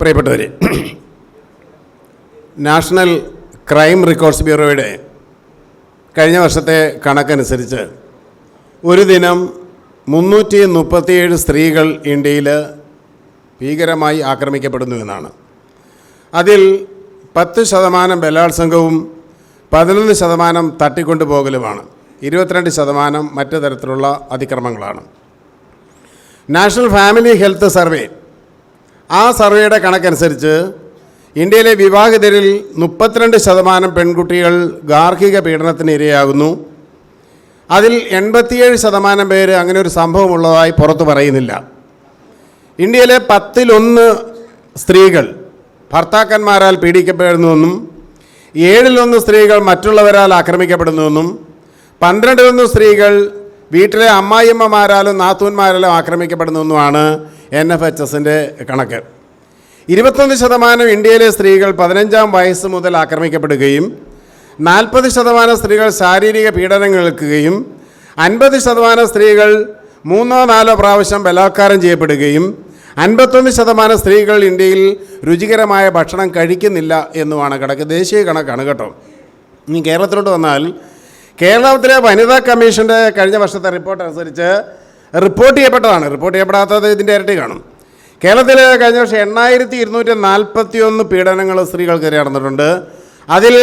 പ്രിയപ്പെട്ടവരെ national crime records ബ്യൂറോയുടെ കഴിഞ്ഞ വർഷത്തെ കണക്കനുസരിച്ച് ഒരു ദിനം മുന്നൂറ്റി മുപ്പത്തിയേഴ് സ്ത്രീകൾ ഇന്ത്യയിൽ ഭീകരമായി ആക്രമിക്കപ്പെടുന്നു എന്നാണ്. അതിൽ പത്ത് ശതമാനം ബലാത്സംഗവും പതിനൊന്ന് ശതമാനം തട്ടിക്കൊണ്ടുപോകലുമാണ്. ഇരുപത്തിരണ്ട് ശതമാനം മറ്റു തരത്തിലുള്ള അതിക്രമങ്ങളാണ്. നാഷണൽ ഫാമിലി ഹെൽത്ത് സർവേ ആ സർവേയുടെ കണക്കനുസരിച്ച് ഇന്ത്യയിലെ വിവാഹിതരിൽ മുപ്പത്തിരണ്ട് ശതമാനം പെൺകുട്ടികൾ ഗാർഹിക പീഡനത്തിന് ഇരയാകുന്നു. അതിൽ എൺപത്തിയേഴ് ശതമാനം പേര് അങ്ങനെ ഒരു സംഭവമുള്ളതായി പുറത്തു പറയുന്നില്ല. ഇന്ത്യയിലെ പത്തിലൊന്ന് സ്ത്രീകൾ ഭർത്താക്കന്മാരാൽ പീഡിക്കപ്പെടുന്നുവെന്നും ഏഴിലൊന്ന് സ്ത്രീകൾ മറ്റുള്ളവരാൽ ആക്രമിക്കപ്പെടുന്നുവെന്നും പന്ത്രണ്ടിലൊന്ന് സ്ത്രീകൾ വീട്ടിലെ അമ്മായിയമ്മമാരാലും നാത്തൂന്മാരാലും ആക്രമിക്കപ്പെടുന്നുവെന്നുമാണ് എൻ എഫ് എച്ച് എസിന്റെ കണക്ക്. ഇരുപത്തൊന്ന് ശതമാനം ഇന്ത്യയിലെ സ്ത്രീകൾ പതിനഞ്ചാം വയസ്സ് മുതൽ ആക്രമിക്കപ്പെടുകയും നാൽപ്പത് ശതമാനം സ്ത്രീകൾ ശാരീരിക പീഡനങ്ങൾ ഏൽക്കുകയും അൻപത് ശതമാനം സ്ത്രീകൾ മൂന്നോ നാലോ പ്രാവശ്യം ബലാത്കാരം ചെയ്യപ്പെടുകയും അൻപത്തൊന്ന് ശതമാനം സ്ത്രീകൾ ഇന്ത്യയിൽ രുചികരമായ ഭക്ഷണം കഴിക്കുന്നില്ല എന്നുമാണ് കണക്ക്. ദേശീയ കണക്കാണ് കേട്ടോ. ഇനി കേരളത്തിലോട്ട് വന്നാൽ കേരളത്തിലെ വനിതാ കമ്മീഷന്റെ കഴിഞ്ഞ വർഷത്തെ റിപ്പോർട്ട് അനുസരിച്ച് റിപ്പോർട്ട് ചെയ്യപ്പെട്ടതാണ്. റിപ്പോർട്ട് ചെയ്യപ്പെടാത്തത് ഇതിന്റെ ഇരട്ടി കാണും. കേരളത്തിൽ കഴിഞ്ഞ വർഷം എണ്ണായിരത്തി ഇരുന്നൂറ്റി നാൽപ്പത്തി ഒന്ന് പീഡനങ്ങൾ സ്ത്രീകൾക്കെതിരെ നടന്നിട്ടുണ്ട്. അതിൽ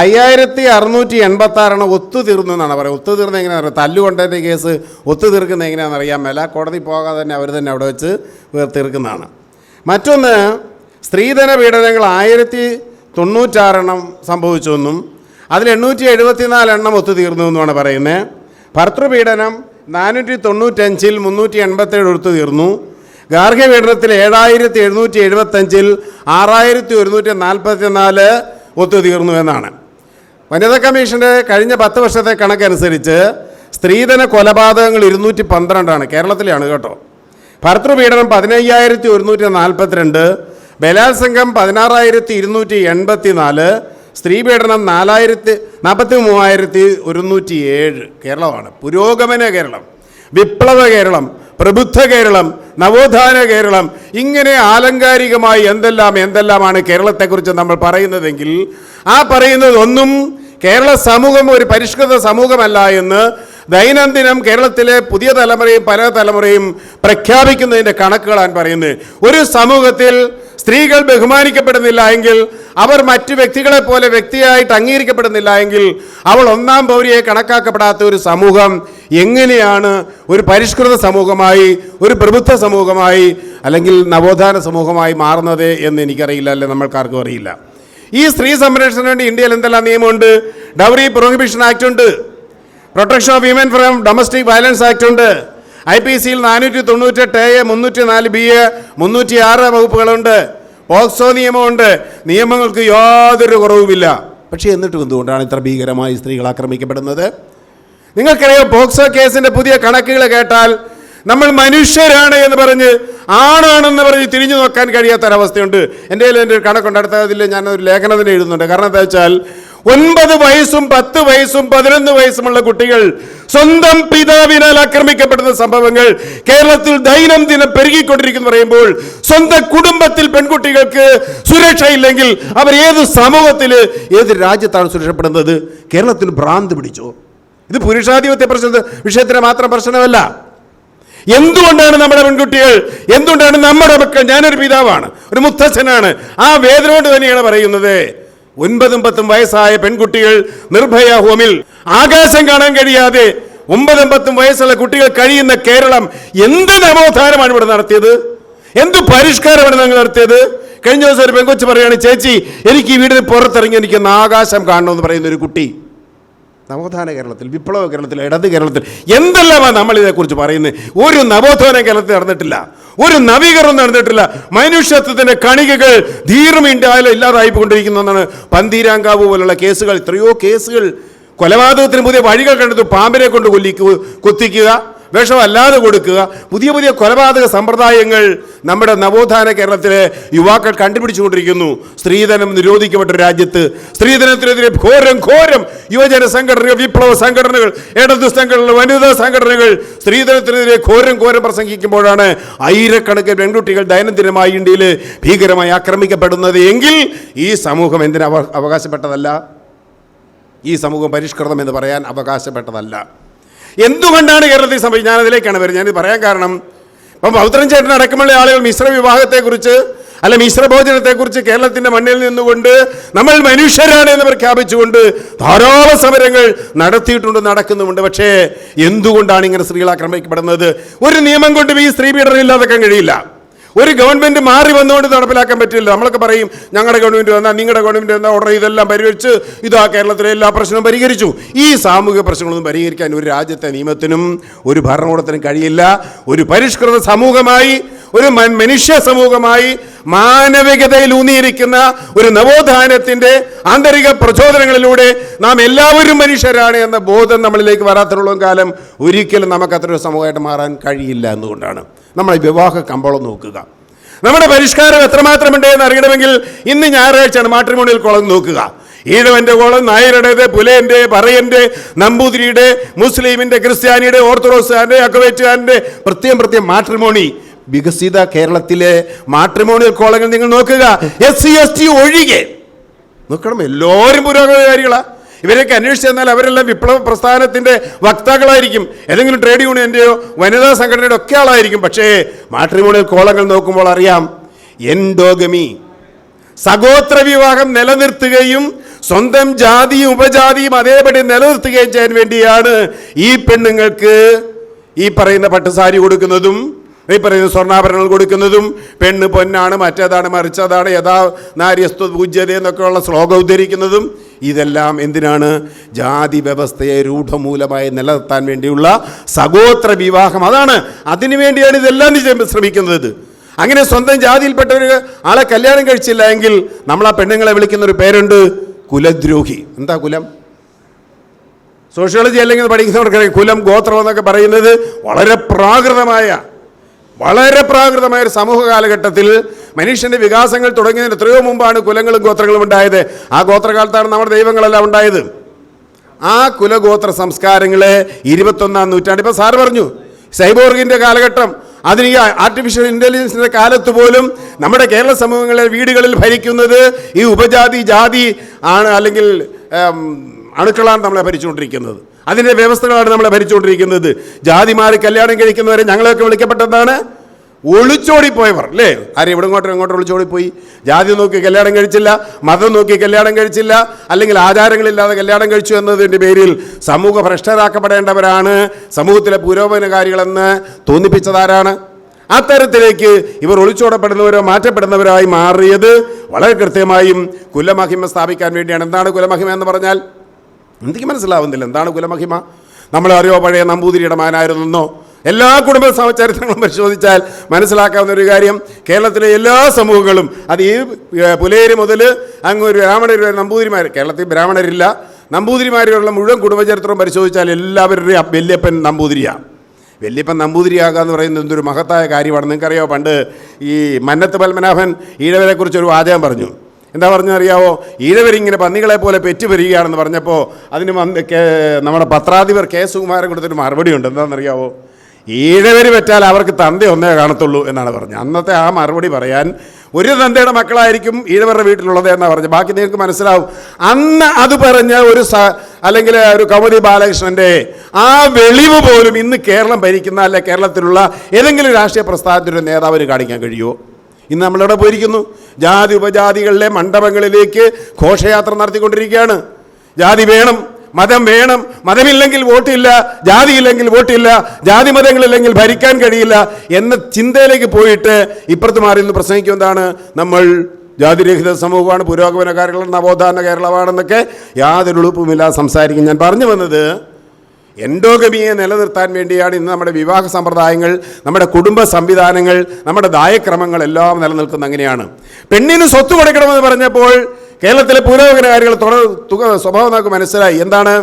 അയ്യായിരത്തി അറുന്നൂറ്റി എൺപത്തി ആറാണ് ഒത്തുതീർന്നു എന്നാണ് പറയുന്നത് ഒത്തുതീർന്ന് എങ്ങനെയാണെന്ന് അറിയാം? തല്ലുകൊണ്ടതിന്റെ കേസ് ഒത്തുതീർക്കുന്ന എങ്ങനെയാണെന്ന് അറിയാൻ മേല കോടതി പോകാതെ തന്നെ അവർ തന്നെ അവിടെ വെച്ച് തീർക്കുന്നതാണ്. മറ്റൊന്ന് സ്ത്രീധന പീഡനങ്ങൾ ആയിരത്തി തൊണ്ണൂറ്റാറെണ്ണം സംഭവിച്ചുവെന്നും അതിൽ എണ്ണൂറ്റി എഴുപത്തിനാലെണ്ണം ഒത്തുതീർന്നു എന്നുമാണ് പറയുന്നത്. ഭർത്തൃപീഡനം നാനൂറ്റി തൊണ്ണൂറ്റഞ്ചിൽ മുന്നൂറ്റി എൺപത്തേഴ് ഒത്തുതീർന്നു ഗാർഹിക പീഡനത്തിൽ ഏഴായിരത്തി എഴുന്നൂറ്റി എഴുപത്തഞ്ചിൽ ആറായിരത്തി ഒരുന്നൂറ്റി നാൽപ്പത്തി നാല് ഒത്തുതീർന്നു എന്നാണ്. വനിതാ കമ്മീഷന്റെ കഴിഞ്ഞ പത്ത് വർഷത്തെ കണക്കനുസരിച്ച് സ്ത്രീധന കൊലപാതകങ്ങൾ ഇരുന്നൂറ്റി പന്ത്രണ്ടാണ് കേരളത്തിലെയാണ് കേട്ടോ. ഭർത്തൃപീഡനം പതിനയ്യായിരത്തി ഒരുന്നൂറ്റി നാൽപ്പത്തിരണ്ട് ബലാത്സംഗം പതിനാറായിരത്തി ഇരുന്നൂറ്റി എൺപത്തി നാല് സ്ത്രീപീഡനം നാലായിരത്തി നാൽപ്പത്തി മൂവായിരത്തി ഒരുന്നൂറ്റി ഏഴ് കേരളമാണ്. പുരോഗമന കേരളം വിപ്ലവ കേരളം പ്രബുദ്ധ കേരളം നവോത്ഥാന കേരളം ഇങ്ങനെ ആലങ്കാരികമായി എന്തെല്ലാം എന്തെല്ലാമാണ് കേരളത്തെക്കുറിച്ച് നമ്മൾ പറയുന്നതെങ്കിൽ ആ പറയുന്നതൊന്നും കേരള സമൂഹം ഒരു പരിഷ്കൃത സമൂഹമല്ല എന്ന് ദൈനംദിനം കേരളത്തിലെ പുതിയ തലമുറയും പല തലമുറയും പ്രഖ്യാപിക്കുന്നതിന്റെ കണക്കുകളാണ് പറയുന്നത്. ഒരു സമൂഹത്തിൽ സ്ത്രീകൾ ബഹുമാനിക്കപ്പെടുന്നില്ല എങ്കിൽ അവർ മറ്റു വ്യക്തികളെ പോലെ വ്യക്തിയായിട്ട് അംഗീകരിക്കപ്പെടുന്നില്ല എങ്കിൽ അവൾ ഒന്നാം പൗരിയെ കണക്കാക്കപ്പെടാത്ത ഒരു സമൂഹം എങ്ങനെയാണ് ഒരു പരിഷ്കൃത സമൂഹമായി ഒരു പ്രബുദ്ധ സമൂഹമായി അല്ലെങ്കിൽ നവോത്ഥാന സമൂഹമായി മാറുന്നത് എന്ന് എനിക്കറിയില്ല അല്ലെ നമ്മൾക്കാർക്കും അറിയില്ല. ഈ സ്ത്രീ സംരക്ഷണത്തിന് വേണ്ടി ഇന്ത്യയിൽ എന്തെല്ലാം നിയമമുണ്ട്? ഡൗറി പ്രൊഹിബിഷൻ ആക്ട് ഉണ്ട്. Protection of women from domestic violence act ഉണ്ട്. ഐ പി സിയിൽ നാനൂറ്റി തൊണ്ണൂറ്റെട്ട് എ മുന്നൂറ്റി നാല് ബി എ മുന്നൂറ്റി ആറ് വകുപ്പുകളുണ്ട്. പോക്സോ നിയമമുണ്ട്. നിയമങ്ങൾക്ക് യാതൊരു കുറവുമില്ല. പക്ഷേ എന്നിട്ടും എന്തുകൊണ്ടാണ് ഇത്ര ഭീകരമായി സ്ത്രീകൾ ആക്രമിക്കപ്പെടുന്നത്? നിങ്ങൾക്കറിയാം പോക്സോ കേസിന്റെ പുതിയ കണക്കുകൾ കേട്ടാൽ നമ്മൾ മനുഷ്യരാണ് എന്ന് പറഞ്ഞ് ആണാണെന്ന് പറഞ്ഞ് തിരിഞ്ഞു നോക്കാൻ കഴിയാത്തൊരവസ്ഥയുണ്ട്. എന്റെ കയ്യിൽ എന്റെ ഒരു കണക്കുണ്ട്. അടുത്ത അതിൽ ഞാനൊരു ലേഖനത്തിന് എഴുതുന്നുണ്ട്. കാരണം എന്താ വെച്ചാൽ ഒൻപത് വയസ്സും പത്ത് വയസ്സും പതിനൊന്ന് വയസ്സുമുള്ള കുട്ടികൾ സ്വന്തം പിതാവിനാൽ ആക്രമിക്കപ്പെടുന്ന സംഭവങ്ങൾ കേരളത്തിൽ ദൈനംദിനം പെരുകിക്കൊണ്ടിരിക്കുന്നു പറയുമ്പോൾ സ്വന്തം കുടുംബത്തിൽ പെൺകുട്ടികൾക്ക് സുരക്ഷയില്ലെങ്കിൽ അവർ ഏത് സമൂഹത്തിൽ ഏത് രാജ്യത്താണ് സുരക്ഷപ്പെടുന്നത്? കേരളത്തിൽ ഭ്രാന്ത് പിടിച്ചു? ഇത് പുരുഷാധിപത്യ പ്രശ്ന വിഷയത്തിന് മാത്രം പ്രശ്നമല്ല. എന്തുകൊണ്ടാണ് നമ്മുടെ പെൺകുട്ടികൾ എന്തുകൊണ്ടാണ് നമ്മുടെ മക്കൾ? ഞാനൊരു പിതാവാണ് ഒരു മുത്തച്ഛനാണ്. ആ വേദന കൊണ്ട് തന്നെയാണ് പറയുന്നത്. ഒൻപതും പത്തും വയസ്സായ പെൺകുട്ടികൾ നിർഭയ ഹോമിൽ ആകാശം കാണാൻ കഴിയാതെ ഒമ്പതും പത്തും വയസ്സുള്ള കുട്ടികൾ കഴിയുന്ന കേരളം എന്ത് നവോത്ഥാനമാണ് ഇവിടെ നടത്തിയത്? എന്ത് പരിഷ്കാരമാണ് നിങ്ങൾ നടത്തിയത്? കഴിഞ്ഞ ദിവസം ഒരു പെൺകൊച്ച് പറയാണ് ചേച്ചി എനിക്ക് ഈ വീടിന് പുറത്തിറങ്ങി എനിക്ക് ആകാശം കാണണമെന്ന് പറയുന്ന ഒരു കുട്ടി. നവോത്ഥാന കേരളത്തിൽ വിപ്ലവ കേരളത്തിൽ ഇടത് കേരളത്തിൽ എന്തെല്ലാമാണ് നമ്മൾ ഇതേക്കുറിച്ച് പറയുന്നത്? ഒരു നവോത്ഥാന കേരളത്തിൽ നടന്നിട്ടില്ല. ഒരു നവീകരണം നടന്നിട്ടില്ല. മനുഷ്യത്വത്തിന്റെ കണികകൾ ധീർമീണ്ടായാലും ഇല്ലാതായി കൊണ്ടിരിക്കുന്നതാണ് പന്തീരാങ്കാവ് പോലുള്ള കേസുകൾ. എത്രയോ കേസുകൾ കൊലപാതകത്തിന് പുതിയ വഴികൾ കണ്ടെത്തും പാമ്പിനെ കൊണ്ട് കൊല്ലിക്കുക കുത്തിക്കുക. വിഷം അല്ലാതെ കൊടുക്കുക. പുതിയ പുതിയ കൊലപാതക സമ്പ്രദായങ്ങൾ നമ്മുടെ നവോത്ഥാന കേരളത്തിലെ യുവാക്കൾ കണ്ടുപിടിച്ചുകൊണ്ടിരിക്കുന്നു. സ്ത്രീധനം നിരോധിക്കപ്പെട്ട രാജ്യത്ത് സ്ത്രീധനത്തിനെതിരെ ഘോരം ഘോരം യുവജന സംഘടനകൾ വിപ്ലവ സംഘടനകൾ ഇടതു സംഘടനകൾ വനിതാ സംഘടനകൾ സ്ത്രീധനത്തിനെതിരെ ഘോരം ഘോരം പ്രസംഗിക്കുമ്പോഴാണ് ആയിരക്കണക്കിന് പെൺകുട്ടികൾ ദൈനംദിനമായി ഇന്ത്യയിൽ ഭീകരമായി ആക്രമിക്കപ്പെടുന്നത്. എങ്കിൽ ഈ സമൂഹം എന്തിനു അവകാശപ്പെട്ടതല്ല? ഈ സമൂഹം പരിഷ്കൃതം എന്ന് പറയാൻ അവകാശപ്പെട്ടതല്ല. എന്തുകൊണ്ടാണ് കേരളത്തിൽ സംഭവിച്ചത് ഞാൻ അതിലേക്കാണ് വരുന്നത്. ഞാനിത് പറയാൻ കാരണം ഇപ്പം പൗത്രൻ ചേട്ടൻ അടക്കമുള്ള ആളുകൾ മിശ്ര വിവാഹത്തെക്കുറിച്ച് അല്ല മിശ്രഭോജനത്തെക്കുറിച്ച് കേരളത്തിന്റെ മണ്ണിൽ നിന്നുകൊണ്ട് നമ്മൾ മനുഷ്യരാണ് എന്ന് പ്രഖ്യാപിച്ചുകൊണ്ട് ധാരാളം സമരങ്ങൾ നടത്തിയിട്ടുണ്ട് നടക്കുന്നുമുണ്ട്. പക്ഷേ എന്തുകൊണ്ടാണ് ഇങ്ങനെ സ്ത്രീകൾ ആക്രമിക്കപ്പെടുന്നത്? ഒരു നിയമം കൊണ്ടും ഈ സ്ത്രീ പീഡനം ഇല്ലാതാക്കാൻ കഴിയില്ല. ഒരു ഗവൺമെന്റ് മാറി വന്നുകൊണ്ട് നടപ്പിലാക്കാൻ പറ്റില്ല. നമ്മളൊക്കെ പറയും ഞങ്ങളുടെ ഗവൺമെന്റ് വന്നാൽ നിങ്ങളുടെ ഗവൺമെന്റ് വന്നാൽ ഉടനെ ഇതെല്ലാം പരിഹരിച്ച് ഇതാ കേരളത്തിലെ എല്ലാ പ്രശ്നവും പരിഹരിച്ചു. ഈ സാമൂഹിക പ്രശ്നങ്ങളൊന്നും പരിഹരിക്കാൻ ഒരു രാജ്യത്തെ നിയമത്തിനും ഒരു ഭരണകൂടത്തിനും കഴിയില്ല. ഒരു പരിഷ്കൃത സമൂഹമായി ഒരു മനുഷ്യ സമൂഹമായി മാനവികതയിൽ ഊന്നിയിരിക്കുന്ന ഒരു നവോത്ഥാനത്തിന്റെ ആന്തരിക പ്രചോദനങ്ങളിലൂടെ നാം എല്ലാവരും മനുഷ്യരാണ് എന്ന ബോധം നമ്മളിലേക്ക് വരാത്തുള്ള കാലം ഒരിക്കലും നമുക്ക് ഒരു സമൂഹമായിട്ട് മാറാൻ കഴിയില്ല എന്നുകൊണ്ടാണ്. നമ്മൾ വിവാഹ കമ്പോളം നോക്കുക. നമ്മുടെ പരിഷ്കാരം എത്രമാത്രമുണ്ട് എന്ന് അറിയണമെങ്കിൽ ഇന്ന് ഞായറാഴ്ചയാണ് മാട്രിമോണിയൽ കോളം നോക്കുക. ഈഴവന്റെ കോളം നായരുടേത് പുലയന്റെ പറയന്റെ നമ്പൂതിരിയുടെ മുസ്ലിമിന്റെ ക്രിസ്ത്യാനിയുടെ ഓർത്തഡോക്സുകാരന്റെ അക്വേറ്റുകാരന്റെ പ്രത്യേകം പ്രത്യേകം മാട്രിമോണി. വികസിത കേരളത്തിലെ മാട്രിമോണിയൽ കോളങ്ങൾ നിങ്ങൾ നോക്കുക. എസ് സി എസ് ടി ഒഴികെ. നോക്കണം എല്ലാവരും പുരോഗമനകാരികളാ. ഇവരെയൊക്കെ അന്വേഷിച്ച് ചെന്നാൽ അവരെല്ലാം വിപ്ലവ പ്രസ്ഥാനത്തിന്റെ വക്താക്കളായിരിക്കും. ഏതെങ്കിലും ട്രേഡ് യൂണിയന്റെയോ വനിതാ സംഘടനയുടെ ഒക്കെ ആളായിരിക്കും. പക്ഷേ മാട്രിമോണിയൽ കോളങ്ങൾ നോക്കുമ്പോൾ അറിയാം എൻഡോഗമി സഗോത്ര വിവാഹം നിലനിർത്തുകയും സ്വന്തം ജാതിയും ഉപജാതിയും അതേപടി നിലനിർത്തുകയും ചെയ്യാൻ വേണ്ടിയാണ് ഈ പെണ്ണുങ്ങൾക്ക് ഈ പറയുന്ന പട്ടുസാരി കൊടുക്കുന്നതും ഈ പറയുന്ന സ്വർണാഭരണങ്ങൾ കൊടുക്കുന്നതും പെണ്ണ് പൊന്നാണ് മറ്റേതാണ് മറിച്ചതാണ് യഥാ നാര്യസ്തു പൂജ്യത എന്നൊക്കെയുള്ള ശ്ലോകം ഉദ്ധരിക്കുന്നതും ഇതെല്ലാം എന്തിനാണ്? ജാതി വ്യവസ്ഥയെ രൂഢമൂലമായി നിലനിർത്താൻ വേണ്ടിയുള്ള സഗോത്ര വിവാഹം. അതാണ് അതിനുവേണ്ടിയാണ് ഇതെല്ലാം ശ്രമിക്കുന്നത് അങ്ങനെ സ്വന്തം ജാതിയിൽപ്പെട്ട ഒരു ആളെ കല്യാണം കഴിച്ചില്ല എങ്കിൽ നമ്മൾ ആ പെണ്ണുങ്ങളെ വിളിക്കുന്ന ഒരു പേരുണ്ട് കുലദ്രോഹി. എന്താ കുലം? സോഷ്യോളജി അല്ലെങ്കിൽ പഠിക്കുന്നവർക്ക് കുലം ഗോത്രം എന്നൊക്കെ പറയുന്നത് വളരെ പ്രാകൃതമായ വളരെ പ്രാകൃതമായ ഒരു സമൂഹ കാലഘട്ടത്തിൽ മനുഷ്യന്റെ വികാസങ്ങൾ തുടങ്ങിയതിന് എത്രയോ മുമ്പാണ് കുലങ്ങളും ഗോത്രങ്ങളും ഉണ്ടായത്. ആ ഗോത്രകാലത്താണ് നമ്മുടെ ദൈവങ്ങളെല്ലാം ഉണ്ടായത്. ആ കുലഗോത്ര സംസ്കാരങ്ങളെ ഇരുപത്തൊന്നാം നൂറ്റാണ്ട് ഇപ്പോൾ സാർ പറഞ്ഞു സൈബോർഗിന്റെ കാലഘട്ടം അതിന് ഈ ആർട്ടിഫിഷ്യൽ ഇന്റലിജൻസിന്റെ കാലത്ത് പോലും നമ്മുടെ കേരള സമൂഹങ്ങളെ വീടുകളിൽ ഭരിക്കുന്നത് ഈ ഉപജാതി ജാതി ആണ് അല്ലെങ്കിൽ അണുക്കളാണ് നമ്മളെ ഭരിച്ചുകൊണ്ടിരിക്കുന്നത്. അതിന്റെ വ്യവസ്ഥകളാണ് നമ്മളെ ഭരിച്ചുകൊണ്ടിരിക്കുന്നത്. ജാതി മാറി കല്യാണം കഴിക്കുന്നവരെ ഞങ്ങളെയൊക്കെ വിളിക്കപ്പെട്ടതാണ് ഒളിച്ചോടിപ്പോയവർ അല്ലേ? ആരും ഇവിടെ ഇങ്ങോട്ടും ഇങ്ങോട്ടും ഒളിച്ചോടിപ്പോയി. ജാതി നോക്കി കല്യാണം കഴിച്ചില്ല മതം നോക്കി കല്യാണം കഴിച്ചില്ല അല്ലെങ്കിൽ ആചാരങ്ങളില്ലാതെ കല്യാണം കഴിച്ചു എന്നതിന്റെ പേരിൽ സമൂഹ ഭ്രഷ്ടരാക്കപ്പെടേണ്ടവരാണ്. സമൂഹത്തിലെ പുരോഗമനകാരികളെന്ന് തോന്നിപ്പിച്ചതാരാണ്? അത്തരത്തിലേക്ക് ഇവർ ഒളിച്ചോടപ്പെടുന്നവരോ മാറ്റപ്പെടുന്നവരായി മാറിയത് വളരെ കൃത്യമായും കുലമഹിമ സ്ഥാപിക്കാൻ വേണ്ടിയാണ്. എന്താണ് കുലമഹിമ എന്ന് പറഞ്ഞാൽ? എനിക്ക് മനസ്സിലാവുന്നില്ല. എന്താണ് കുലമഹിമ? നമ്മളറിയോ പഴയ നമ്പൂതിരിയുടെ മാനായിരുന്നോ എല്ലാ കുടുംബ ചരിത്രങ്ങളും പരിശോധിച്ചാൽ മനസ്സിലാക്കാവുന്ന ഒരു കാര്യം കേരളത്തിലെ എല്ലാ സമൂഹങ്ങളും അത് ഈ പുലേര് മുതൽ അങ്ങ് ഒരു ബ്രാഹ്മണർ നമ്പൂതിരിമാർ കേരളത്തിൽ ബ്രാഹ്മണരില്ല. നമ്പൂതിരിമാരുള്ള മുഴുവൻ കുടുംബചരിത്രം പരിശോധിച്ചാൽ എല്ലാവരുടെയും വല്യപ്പൻ നമ്പൂതിരിയാണ് വല്യപ്പൻ നമ്പൂതിരിയാകുക എന്ന് പറയുന്നത് എന്തൊരു മഹത്തായ കാര്യമാണ്. നിങ്ങൾക്കറിയാമോ പണ്ട് ഈ മന്നത്ത് പത്മനാഭൻ ഈഴവരെക്കുറിച്ചൊരു വാചകം പറഞ്ഞു. എന്താ പറഞ്ഞറിയാവോ ഈഴവരിങ്ങനെ പന്നികളെ പോലെ പെറ്റു വരികയാണെന്ന് പറഞ്ഞപ്പോൾ അതിന് നമ്മുടെ പത്രാധിപർ കെ സുകുമാരൻ കൊടുത്തൊരു മറുപടി ഉണ്ട് എന്താണെന്നറിയാവോ? ഈഴവര് പറ്റാൽ അവർക്ക് തന്ത ഒന്നേ കാണത്തുള്ളൂ എന്നാണ് പറഞ്ഞത്. അന്നത്തെ ആ മറുപടി പറയാൻ ഒരു തന്തയുടെ മക്കളായിരിക്കും ഈഴവരുടെ വീട്ടിലുള്ളത് എന്നാണ് പറഞ്ഞത്. ബാക്കി നിങ്ങൾക്ക് മനസ്സിലാവും. അന്ന് അത് പറഞ്ഞ ഒരു സ അല്ലെങ്കിൽ ഒരു കൗമുദി ബാലകൃഷ്ണന്റെ ആ വെളിവ് പോലും ഇന്ന് കേരളം ഭരിക്കുന്ന അല്ലെ കേരളത്തിലുള്ള ഏതെങ്കിലും രാഷ്ട്രീയ പ്രസ്ഥാനത്തിന്റെ നേതാവിന് കാണിക്കാൻ കഴിയുമോ? ഇന്ന് നമ്മളിവിടെ പോയിരിക്കുന്നു? ജാതി ഉപജാതികളിലെ മണ്ഡപങ്ങളിലേക്ക് ഘോഷയാത്ര നടത്തിക്കൊണ്ടിരിക്കുകയാണ്. ജാതി വേണം മതം വേണം മതമില്ലെങ്കിൽ വോട്ടില്ല ജാതിയില്ലെങ്കിൽ വോട്ടില്ല ജാതി മതങ്ങളില്ലെങ്കിൽ ഭരിക്കാൻ കഴിയില്ല എന്ന ചിന്തയിലേക്ക് പോയിട്ട് ഇപ്പുറത്ത് മാറി നിന്ന് പ്രസംഗിക്കുന്നതാണ് നമ്മൾ ജാതിരഹിത സമൂഹമാണ് പുരോഗമനകാരികൾ നവോത്ഥാന കേരളമാണെന്നൊക്കെ യാതൊരു എളുപ്പമില്ല സംസാരിക്കും. ഞാൻ പറഞ്ഞു വന്നത് എൻഡോഗമിയെ നിലനിർത്താൻ വേണ്ടിയാണ് ഇന്ന് നമ്മുടെ വിവാഹ സമ്പ്രദായങ്ങൾ നമ്മുടെ കുടുംബ സംവിധാനങ്ങൾ നമ്മുടെ ദായക്രമങ്ങൾ എല്ലാം നിലനിൽക്കുന്ന അങ്ങനെയാണ്. പെണ്ണിന് സ്വത്ത് കൊടുക്കണമെന്ന് പറഞ്ഞപ്പോൾ കേരളത്തിലെ പുരോഗമനകാരികൾ തുക സ്വഭാവം നമുക്ക് മനസ്സിലായി. എന്താണ്?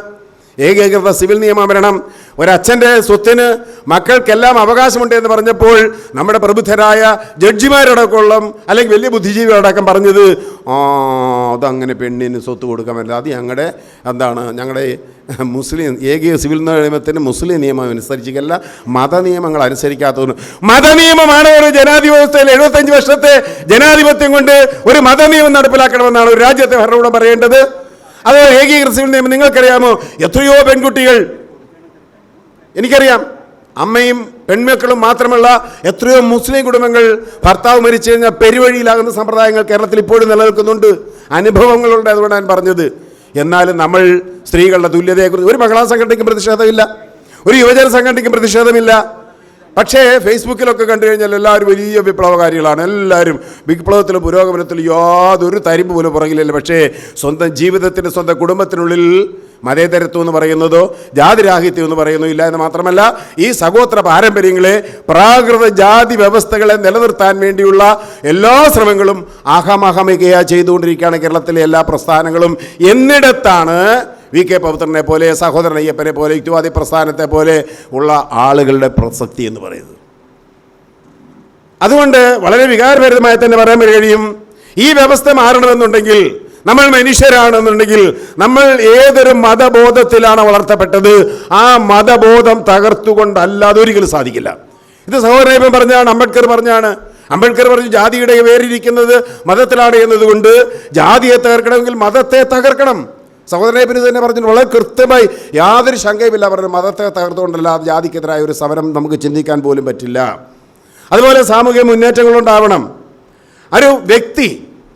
ഏകീകൃത സിവിൽ നിയമം വരണം ഒരച്ഛന്റെ സ്വത്തിന് മക്കൾക്കെല്ലാം അവകാശമുണ്ട് എന്ന് പറഞ്ഞപ്പോൾ നമ്മുടെ പ്രബുദ്ധരായ ജഡ്ജിമാരടക്കമുള്ള അല്ലെങ്കിൽ വലിയ ബുദ്ധിജീവികളടക്കം പറഞ്ഞത് അതങ്ങനെ പെണ്ണിന് സ്വത്ത് കൊടുക്കാൻ പറ്റില്ല. അത് ഞങ്ങളുടെ എന്താണ് ഞങ്ങളുടെ മുസ്ലിം ഏകീയ സിവിൽ നിയമത്തിന് മുസ്ലിം നിയമം അനുസരിച്ചില്ല മതനിയമങ്ങൾ അനുസരിക്കാത്തതുകൊണ്ട് മതനിയമമാണ് ഒരു ജനാധിപത്യത്തിൽ എഴുപത്തഞ്ച് വർഷത്തെ ജനാധിപത്യം കൊണ്ട് ഒരു മതനിയമം നടപ്പിലാക്കണമെന്നാണ് ഒരു രാജ്യത്തെ ഭരണകൂടം പറയേണ്ടത്. അത് ഏകീകൃത സിവിൽ നിയമം നിങ്ങൾക്കറിയാമോ? എത്രയോ പെൺകുട്ടികൾ എനിക്കറിയാം. അമ്മയും പെൺമക്കളും മാത്രമല്ല എത്രയോ മുസ്ലിം കുടുംബങ്ങൾ ഭർത്താവ് മരിച്ചു കഴിഞ്ഞാൽ പെരുവഴിയിലാകുന്ന സമ്പ്രദായങ്ങൾ കേരളത്തിൽ ഇപ്പോഴും നിലനിൽക്കുന്നുണ്ട്. അനുഭവങ്ങളുണ്ട് അതുകൊണ്ട് ഞാൻ പറഞ്ഞത്. എന്നാലും നമ്മൾ സ്ത്രീകളുടെ തുല്യതയെക്കുറിച്ച് ഒരു മഹിളാ സംഘടനയ്ക്കും പ്രതിഷേധമില്ല. ഒരു യുവജന സംഘടനയ്ക്കും പ്രതിഷേധമില്ല. പക്ഷേ ഫേസ്ബുക്കിലൊക്കെ കണ്ടു കഴിഞ്ഞാൽ എല്ലാവരും വലിയ വിപ്ലവകാരികളാണ്. എല്ലാവരും വിപ്ലവത്തിലും പുരോഗമനത്തിലും യാതൊരു തരിമ്പ് പോലും പുറകിലില്ല. പക്ഷേ സ്വന്തം ജീവിതത്തിന്റെ സ്വന്തം കുടുംബത്തിനുള്ളിൽ മതേതരത്വം എന്ന് പറയുന്നതോ ജാതിരാഹിത്യം എന്ന് പറയുന്നതോ ഇല്ല എന്ന് മാത്രമല്ല ഈ സഹോത്ര പാരമ്പര്യങ്ങളെ പ്രാകൃത ജാതി വ്യവസ്ഥകളെ നിലനിർത്താൻ വേണ്ടിയുള്ള എല്ലാ ശ്രമങ്ങളും ആഹാമാഹമികയാ ചെയ്തുകൊണ്ടിരിക്കുകയാണ് കേരളത്തിലെ എല്ലാ പ്രസ്ഥാനങ്ങളും. എന്നിടത്താണ് വി കെ പവിത്രനെ പോലെ സഹോദരൻ അയ്യപ്പനെ പോലെ യുക്തിവാദി പ്രസ്ഥാനത്തെ പോലെ ഉള്ള ആളുകളുടെ പ്രസക്തി എന്ന് പറയുന്നത്. അതുകൊണ്ട് വളരെ വികാരഭരിതമായി തന്നെ പറയാൻ കഴിയും ഈ വ്യവസ്ഥ മാറണമെന്നുണ്ടെങ്കിൽ നമ്മൾ മനുഷ്യരാണെന്നുണ്ടെങ്കിൽ നമ്മൾ ഏതൊരു മതബോധത്തിലാണ് വളർത്തപ്പെട്ടത്? ആ മതബോധം തകർത്തുകൊണ്ടല്ലാതെ ഒരിക്കലും സാധിക്കില്ല. ഇത് സഹോദരൻ പറഞ്ഞാണ് അംബേദ്കർ പറഞ്ഞാണ്. അംബേദ്കർ പറഞ്ഞു ജാതിയുടെ വേരിയിരിക്കുന്നത് മതത്തിലാണ് എന്നതുകൊണ്ട് ജാതിയെ തകർക്കണമെങ്കിൽ മതത്തെ തകർക്കണം. സഹോദരനെ തന്നെ പറഞ്ഞു വളരെ കൃത്യമായി യാതൊരു ശങ്കയുമില്ല പറഞ്ഞു മതത്തെ തകർത്തുകൊണ്ടല്ല ജാതിക്കെതിരായ ഒരു സമരം നമുക്ക് ചിന്തിക്കാൻ പോലും പറ്റില്ല. അതുപോലെ സാമൂഹിക മുന്നേറ്റങ്ങളുണ്ടാവണം ഒരു വ്യക്തി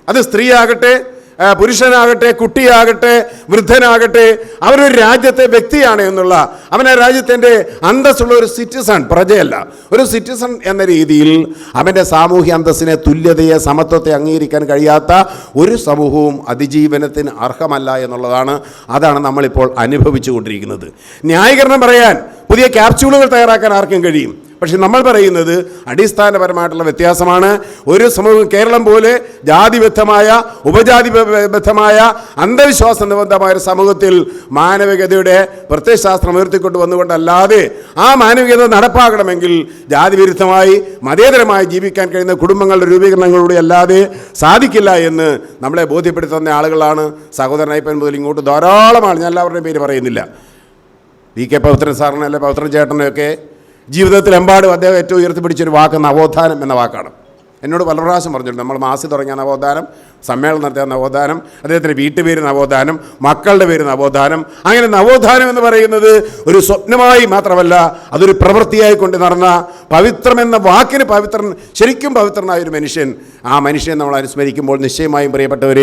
അത് സ്ത്രീയാകട്ടെ പുരുഷനാകട്ടെ കുട്ടിയാകട്ടെ വൃദ്ധനാകട്ടെ അവരൊരു രാജ്യത്തെ വ്യക്തിയാണ് എന്നുള്ള അവൻ ആ രാജ്യത്തിന്റെ അന്തസ്സുള്ള ഒരു സിറ്റിസൺ പ്രജയല്ല. ഒരു സിറ്റിസൺ എന്ന രീതിയിൽ അവന്റെ സാമൂഹ്യ അന്തസ്സിനെ തുല്യതയെ സമത്വത്തെ അംഗീകരിക്കാൻ കഴിയാത്ത ഒരു സമൂഹവും അതിജീവനത്തിന് അർഹമല്ല എന്നുള്ളതാണ് അതാണ് നമ്മളിപ്പോൾ അനുഭവിച്ചു കൊണ്ടിരിക്കുന്നത് ന്യായീകരണം പറയാൻ പുതിയ ക്യാപ്സ്യൂളുകൾ തയ്യാറാക്കാൻ ആർക്കും കഴിയും. പക്ഷെ നമ്മൾ പറയുന്നത് അടിസ്ഥാനപരമായിട്ടുള്ള വ്യത്യാസമാണ്. ഒരു സമൂഹം കേരളം പോലെ ജാതിബദ്ധമായ ഉപജാതി ബദ്ധമായ അന്ധവിശ്വാസ നിബന്ധമായ ഒരു സമൂഹത്തിൽ മാനവികതയുടെ പ്രത്യയശാസ്ത്രം ഉയർത്തിക്കൊണ്ട് വന്നുകൊണ്ടല്ലാതെ ആ മാനവികത നടപ്പാക്കണമെങ്കിൽ ജാതി വിരുദ്ധമായി മതേതരമായി ജീവിക്കാൻ കഴിയുന്ന കുടുംബങ്ങളുടെ രൂപീകരണങ്ങളിലൂടെ അല്ലാതെ സാധിക്കില്ല എന്ന് നമ്മളെ ബോധ്യപ്പെടുത്തുന്ന ആളുകളാണ്. സഹോദരൻ അയ്യപ്പൻ മുതൽ ഇങ്ങോട്ട് ധാരാളമാണ് ഞാൻ എല്ലാവരുടെയും പേര് പറയുന്നില്ല. വി കെ പവിത്രൻ സാറിനെ അല്ലെ പവിത്രൻ ചേട്ടനെയൊക്കെ ജീവിതത്തിലെമ്പാടും അദ്ദേഹം ഏറ്റവും ഉയർത്തിപ്പിടിച്ചൊരു വാക്ക് നവോത്ഥാനം എന്ന വാക്കാണ്. എന്നോട് പല പ്രാവശ്യം പറഞ്ഞിട്ടുണ്ട്. നമ്മൾ മാസി തുടങ്ങിയ നവോത്ഥാനം സമ്മേളനം നടത്തിയ നവോത്ഥാനം അദ്ദേഹത്തിന്റെ വീട്ടുപേര് നവോത്ഥാനം മക്കളുടെ പേര് നവോത്ഥാനം. അങ്ങനെ നവോത്ഥാനം എന്ന് പറയുന്നത് ഒരു സ്വപ്നമായി മാത്രമല്ല അതൊരു പ്രവൃത്തിയായി കൊണ്ട് നടന്ന പവിത്രമെന്ന വാക്കിന് പവിത്രൻ ശരിക്കും പവിത്രനായ ഒരു മനുഷ്യൻ. ആ മനുഷ്യനെ നമ്മൾ അനുസ്മരിക്കുമ്പോൾ നിശ്ചയമായും പ്രിയപ്പെട്ടവർ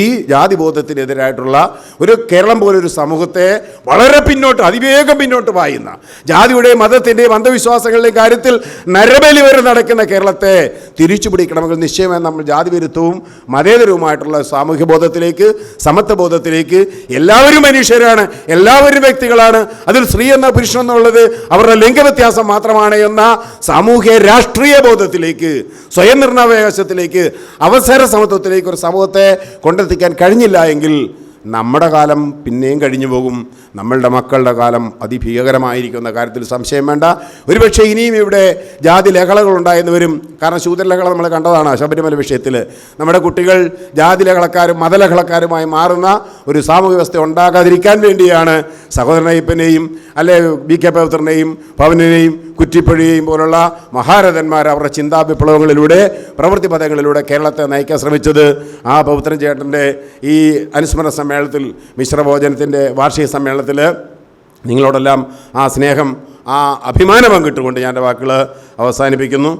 ഈ ജാതിബോധത്തിനെതിരായിട്ടുള്ള ഒരു കേരളം പോലൊരു സമൂഹത്തെ വളരെ പിന്നോട്ട് അതിവേഗം പിന്നോട്ട് പായുന്ന ജാതിയുടെയും മതത്തിന്റെയും അന്ധവിശ്വാസങ്ങളുടെയും കാര്യത്തിൽ നരബലി വരെ നടക്കുന്ന കേരളത്തെ തിരിച്ചു പിടിക്കണമെങ്കിൽ നിശ്ചയമായും നമ്മൾ ജാതി വിരുദ്ധവും മതേതരവുമായിട്ടുള്ള സാമൂഹ്യ ബോധത്തിലേക്ക് സമത്വ ബോധത്തിലേക്ക് എല്ലാവരും മനുഷ്യരാണ് എല്ലാവരും വ്യക്തികളാണ്. അതിൽ സ്ത്രീ എന്ന പുരുഷൻ എന്നുള്ളത് അവരുടെ ലിംഗവ്യത്യാസം മാത്രമാണ് എന്ന സാമൂഹ്യ രാഷ്ട്രീയ ബോധത്തിലേക്ക് സ്വയം നിർണാവകാശത്തിലേക്ക് അവസര സമത്വത്തിലേക്ക് ഒരു സമൂഹത്തെ കൊണ്ടെത്തിക്കാൻ കഴിഞ്ഞില്ല എങ്കിൽ നമ്മുടെ കാലം പിന്നെയും കഴിഞ്ഞു പോകും നമ്മളുടെ മക്കളുടെ കാലം അതിഭീകരമായിരിക്കുന്ന കാര്യത്തിൽ സംശയം വേണ്ട. ഒരുപക്ഷെ ഇനിയും ഇവിടെ ജാതി ലഹളകൾ ഉണ്ടായെന്ന് വരും. കാരണം ശൂദ്രലഹള നമ്മൾ കണ്ടതാണ് ശബരിമല വിഷയത്തിൽ. നമ്മുടെ കുട്ടികൾ ജാതി ലഹളക്കാരും മതലഹളക്കാരുമായി മാറുന്ന ഒരു സാമൂഹ്യ വ്യവസ്ഥ ഉണ്ടാകാതിരിക്കാൻ വേണ്ടിയാണ് സഹോദരനയ്യപ്പനെയും അല്ലെ ബി കെ പവിത്രനെയും പവനെയും കുറ്റിപ്പഴിയെയും പോലുള്ള മഹാരഥന്മാർ അവരുടെ ചിന്താ വിപ്ലവങ്ങളിലൂടെ പ്രവൃത്തി പദങ്ങളിലൂടെ കേരളത്തെ നയിക്കാൻ ശ്രമിച്ചത്. ആ പവിത്രൻ ചേട്ടന്റെ ഈ അനുസ്മരണ സമ്മേളനത്തിൽ മിശ്രഭോജനത്തിന്റെ വാർഷിക സമ്മേളനത്തിൽ നിങ്ങളോടെല്ലാം ആ സ്നേഹം ആ അഭിമാനം പങ്കിട്ടുകൊണ്ട് ഞാൻ എന്റെ വാക്കുകൾ അവസാനിപ്പിക്കുന്നു.